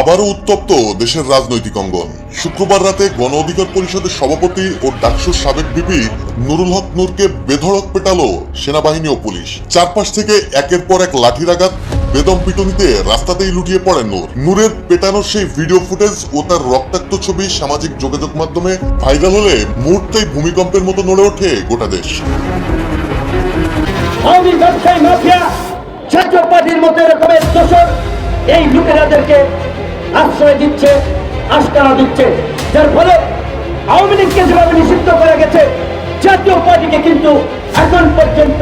আবারও উত্তপ্ত দেশের রাজনৈতিক অঙ্গন। শুক্রবার রাতে গণ অধিকার পরিষদের সভাপতি ও ডাকসুর সাবেক বিপি নুরুল হক নূরকে বেধড়ক পেটালো সেনাবাহিনী ও পুলিশ। চারপাশ থেকে একের পর এক লাঠির আঘাত বেদম পিটুনিতে রাস্তাতেই লুটিয়ে পড়ে নূর। নূরের পেটানোর সেই ভিডিও ফুটেজ ও তার রক্তাক্ত ছবি সামাজিক যোগাযোগ মাধ্যমে ভাইরাল হলে মুহূর্তেই ভূমিকম্পের মতো নড়ে ওঠে গোটা দেশ। এই লুটেরাদেরকে আশ্রয় দিচ্ছে আস্কারা দিচ্ছে। যার ফলে আওয়ামী লীগকে যেভাবে নিষিদ্ধ করা গেছে, জাতীয় পার্টিকে কিন্তু এখন পর্যন্ত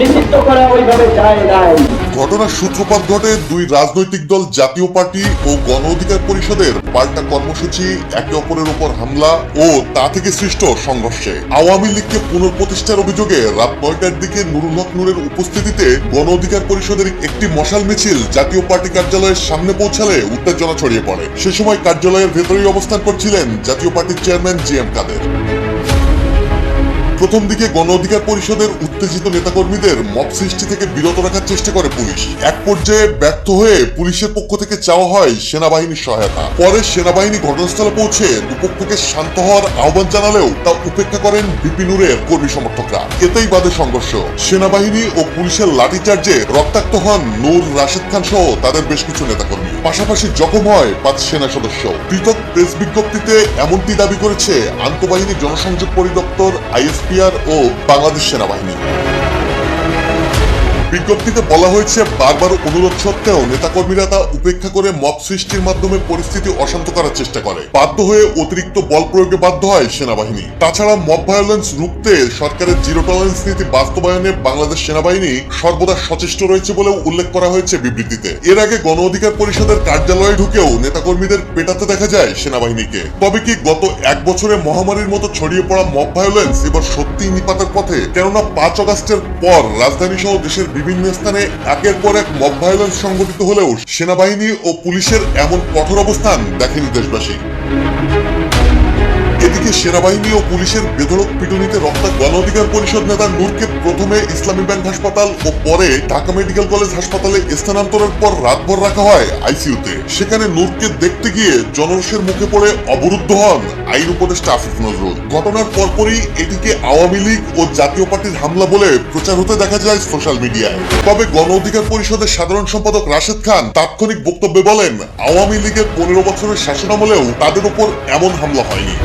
নিষিদ্ধ করা ওইভাবে যায় নাই। ঘটনার সূত্রপাত ঘটে দুই রাজনৈতিক দল, জাতীয় পার্টি ও গণ অধিকার পরিষদের পাল্টা কর্মসূচি, একে অপরের উপর হামলা ও তা থেকে সৃষ্ট সংঘর্ষে। আওয়ামী লীগকে পুনঃপ্রতিষ্ঠার অভিযোগে রাত নয়টার দিকে নুরুল হক নূরের উপস্থিতিতে গণ অধিকার পরিষদের একটি মশাল মিছিল জাতীয় পার্টি কার্যালয়ের সামনে পৌঁছালে উত্তেজনা ছড়িয়ে পড়ে। সে সময় কার্যালয়ের ভেতরেই অবস্থান করছিলেন জাতীয় পার্টির চেয়ারম্যান জি এম কাদের। প্রথম দিকে গণ অধিকার পরিষদের উত্তেজিত নেতাকর্মীদের মব সৃষ্টি থেকে বিরত রাখার চেষ্টা করে পুলিশ। এক পর্যায়ে ব্যর্থ হয়ে পুলিশের পক্ষ থেকে চাওয়া হয় সেনাবাহিনীর সহায়তা। পরে সেনাবাহিনী ঘটনাস্থলে পৌঁছে দুপক্ষকে শান্ত হওয়ার আহ্বান জানালেও তা উপেক্ষা করেন বিপিনুরের কর্মী সমর্থকরা। এতেই বাদে সংঘর্ষ। সেনাবাহিনী ও পুলিশের লাঠিচার্জে রক্তাক্ত হন নূর রাশেদ খান সহ তাদের বেশ কিছু নেতাকর্মী। পাশাপাশি জখম হয় পাঁচ সেনা সদস্য। পৃথক প্রেস বিজ্ঞপ্তিতে এমনটি দাবি করেছে আন্তঃবাহিনী জনসংযোগ পরিদপ্তর, আইএসপিআর ও বাংলাদেশ সেনাবাহিনী। বিজ্ঞপ্তিতে বলা হয়েছে, বারবার অনুরোধ সত্ত্বেও নেতাকর্মীরা তা উপেক্ষা করে মব সৃষ্টির মাধ্যমে পরিস্থিতি অশান্ত করার চেষ্টা করে। বাধ্য হয়ে অতিরিক্ত বল প্রয়োগে বাধ্য হয় সেনাবাহিনী। তাছাড়া মব ভায়োলেন্স রুখতে সরকারের জিরো টলারেন্স নীতি বাস্তবায়নে বাংলাদেশ সেনাবাহিনী সর্বদা সচেষ্ট রয়েছে বলেও উল্লেখ করা হয়েছে বিবৃতিতে। এর আগে গণ অধিকার পরিষদের কার্যালয়ে ঢুকেও নেতাকর্মীদের পেটাতে দেখা যায় সেনাবাহিনীকে। তবে কি গত এক বছরে মহামারীর মতো ছড়িয়ে পড়া মব ভায়োলেন্স এবার সত্যিই নিপাতের পথে? কেননা পাঁচ অগাস্টের পর রাজধানী সহ দেশের বিভিন্ন স্থানে একের পর এক মব ভায়োলেন্স সংঘটিত হলেও সেনাবাহিনী ও পুলিশের এমন কঠোর অবস্থান দেখেনি দেশবাসী। এদিকে সেনাবাহিনী ও পুলিশের বেধড়ক পিটুনিতে রক্তা গণ অধিকার পরিষদ নেতা নূরকে প্রথমে ইসলামী ব্যাংক হাসপাতাল ও পরে ঢাকা মেডিকেল কলেজ হাসপাতালে স্থানান্তরের পর রাতভর রাখা হয় আইসিইউতে। সেখানে নূরকে দেখতে গিয়ে জনরসের মুখে পড়ে অবরুদ্ধ হন আইন উপদেষ্টা আসিফ নজরুল। ঘটনার পরপরই এটিকে আওয়ামী লীগ ও জাতীয় পার্টির হামলা বলে প্রচার হতে দেখা যায় সোশ্যাল মিডিয়ায়। তবে গণ অধিকার পরিষদের সাধারণ সম্পাদক রাশেদ খান তাৎক্ষণিক বক্তব্যে বলেন, আওয়ামী লীগের পনেরো বছরের শাসনামলেও তাদের উপর এমন হামলা হয়নি।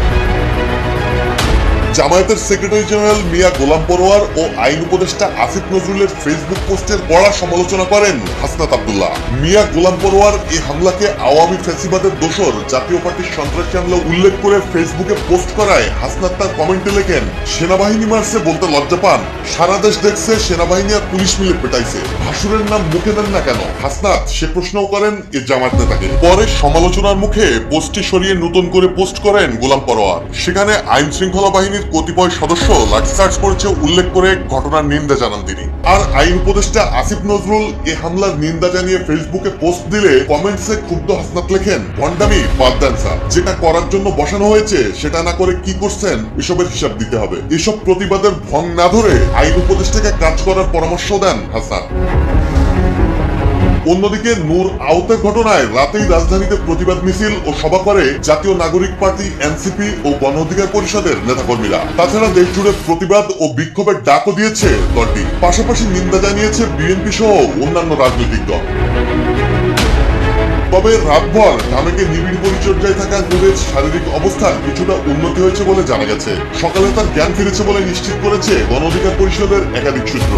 জামায়াতের সেক্রেটারি জেনারেল মিয়া গোলাম পরোয়ার ও আইন উপদেষ্টা আসিফ নজরুলের ফেসবুক পোস্টের কড়া সমালোচনা করেন হাসনাত আব্দুল্লাহ। মিয়া গোলাম পরোয়ার এই হামলাকে আওয়ামী ফ্যাসিবাদের দোসর জাতীয় পার্টির সন্ত্রাসী হামলা উল্লেখ করে ফেসবুকে পোস্ট করায় হাসনাত তার কমেন্টে লেখেন, সেনাবাহিনী মারছে বলতে লজ্জা পান। সারা দেশ দেখছে সেনাবাহিনী আর পুলিশ মিলে পেটাইছে। ভাসুরের নাম মুখে দেন না কেন? হাসনাত সে প্রশ্নও করেন এ জামাত নেতাকে। পরে সমালোচনার মুখে পোস্টটি সরিয়ে নতুন করে পোস্ট করেন গোলাম পরোয়ার। সেখানে আইন শৃঙ্খলা বাহিনীর কতিপয় সদস্য লাঠিচার্জ করেছে উল্লেখ করে ঘটনার নিন্দা জানান তিনি। আর আইন উপদেষ্টা আসিফ নজরুল এ হামলার নিন্দা জানিয়ে ফেসবুকে পোস্ট দিলে কমেন্টসে ক্ষুব্ধ হাসনাত লেখেন ভন্ডামি বাদ দেন স্যার। যেটা করার জন্য বসানো হয়েছে, সেটা না করে কি করছেন, এসবের হিসাব দিতে হবে। এসব প্রতিবাদের ভং না ধরে আইন উপদেষ্টাকে কাজ করার পরামর্শ দেন হাসান। অন্যদিকে নূর আউতের ঘটনায় রাতেই রাজধানীতে প্রতিবাদ মিছিল ও সভা করে জাতীয় নাগরিক পার্টি, এনসিপি ও গণ অধিকার পরিষদের নেতাকর্মীরা। তাছাড়া দেশ জুড়ে প্রতিবাদ ও বিক্ষোভের ডাকও দিয়েছে দলটি। পাশাপাশি নিন্দা জানিয়েছে বিএনপি সহ অন্যান্য রাজনৈতিক দল। তবে রাতভর ঢামেকে নিবিড় পরিচর্যায় থাকা নূরের শারীরিক অবস্থার কিছুটা উন্নতি হয়েছে বলে জানা গেছে। সকালে তার জ্ঞান ফিরেছে বলে নিশ্চিত করেছে গণ অধিকার পরিষদের একাধিক সূত্র।